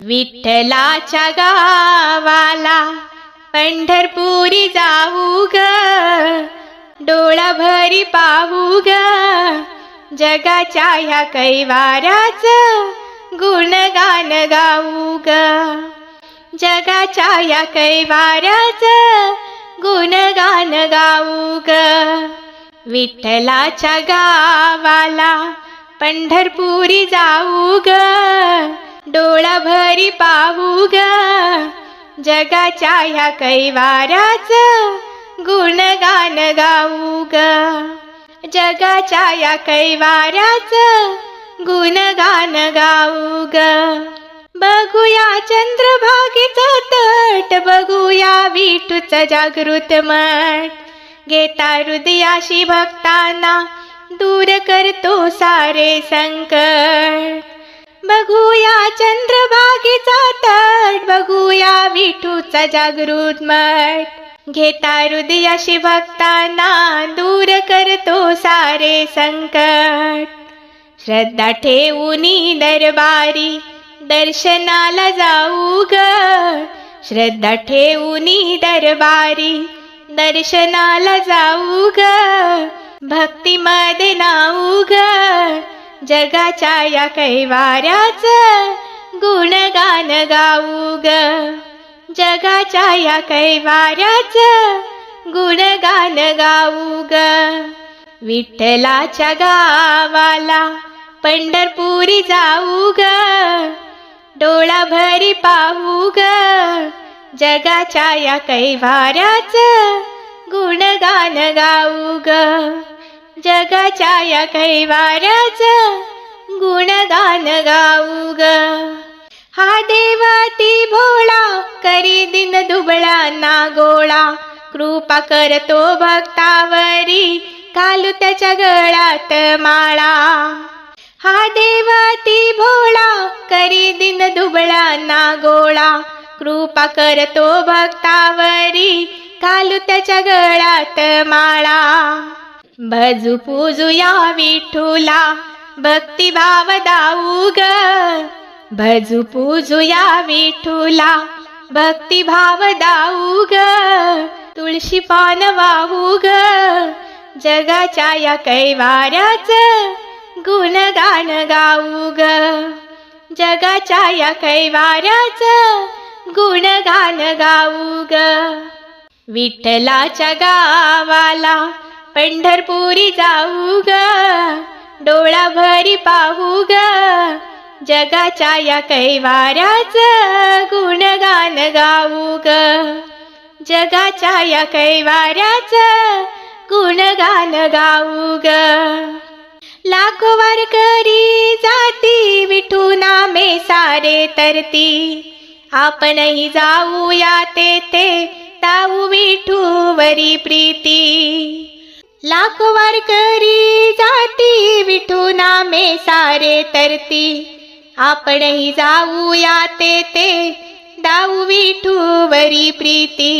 विठ्ठलाच्या गावाला पंढरपुरी जाऊ ग. डोळा भरी पाहू ग. जगाच्या ह्या कैवाराच गुणगान गाऊ ग. जगाच्या या कैवाराच गुणगान गाऊ ग. विठ्ठलाच्या गावाला पंढरपुरी जाऊ ग. डोळा भरी पाहू ग. जगाच्या ह्या कैवाराच गुणगान गाऊ ग. जगाच्या या कैवाराच गुणगान गाऊ ग. बघूया चंद्रभागीच तट बघूया विठूच जागृत मठ. घेता हृदयाशी भक्तांना दूर करतो सारे संकट. बघूया चंद्रभागेचा तट बघूया विठूचा जागृत मठ. घेता हृदयाशी भक्तांना दूर करतो सारे संकट. श्रद्धा ठेवूनी दरबारी दर्शनाला जाऊ ग. श्रद्धा ठेवूनी दरबारी दर्शनाला जाऊ ग. भक्तीमध्ये नाऊ ग. जगाच्या या कैवाऱ्याच गुणगान गाऊ ग. जगाच्या या कैवाऱ्याच गुणगान गाऊ ग. विठ्ठलाच्या गावाला पंढरपुरी जाऊ ग. डोळा भरी पाहू ग. जगाच्या या कैवाऱ्याच गुणगान गाऊ ग. जगाच्या या कैवाऱ्याच गुणगान गाऊ ग हा देवाती भोळा करी दिन दुबळा ना गोळा। कृपा करतो भक्तावरी घालू त्याच्या गळ्यात माळा। हा देवाती भोळा करी दिन दुबळा ना गोळा। कृपा करतो भक्तावरी घालू त्याच्या गळ्यात माळा। भजू पूजू या विठूला भक्तिभाव दाऊ ग। भजू पूजू या विठूला भक्तिभाव दाऊ ग। तुळशी पान वाहू ग। जगाच्या या कैवाऱ्याच गुणगान गाऊ ग। जगाच्या या कैवाऱ्याच गुणगान गाऊ ग। विठ्ठलाच्या गावाला पंढरपुरी जाऊ ग डोळा भरी पाहू ग जगाच्या या कैवाऱ्याच गुणगान गाऊ ग जगाच्या या कैवाऱ्याच गुणगान गाऊ ग लाखो वारकरी जाती विठू नामे सारे तरती. आपणही जाऊया तेथे ताऊ विठूवरी प्रीती. लाखो वारकरी जाती विठू नामे सारे तरती. आपणही जाऊया तेथे दाऊ विठूवरी प्रीती.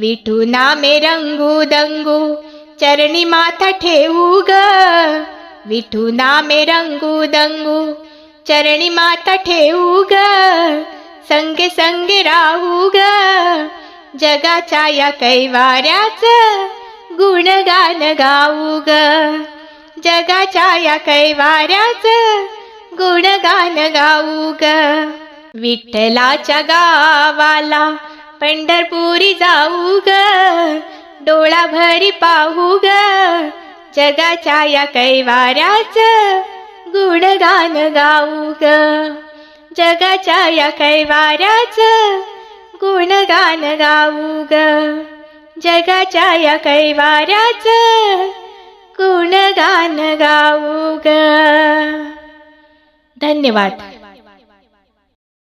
विठू नामे रंगू दंगू चरणी माथा ठेवू ग. विठू नामे रंगू दंगू चरणी माथा ठेवू ग. संगे संगे राहू ग. जगाच्या या कैवाऱ्याच गुणगान गाऊ ग जगाच्या या कैवाऱ्याच गुणगान गाऊ ग विठ्ठलाच्या गावाला पंढरपुरी जाऊ ग डोळा भरी पाहू ग जगाच्या या कैवाऱ्याच गुणगान गाऊ ग जगाच्या या कैवाऱ्याच गुणगान गाऊ ग जगाच्या या कैवाऱ्याच गुणगान गाऊ ग. धन्यवाद.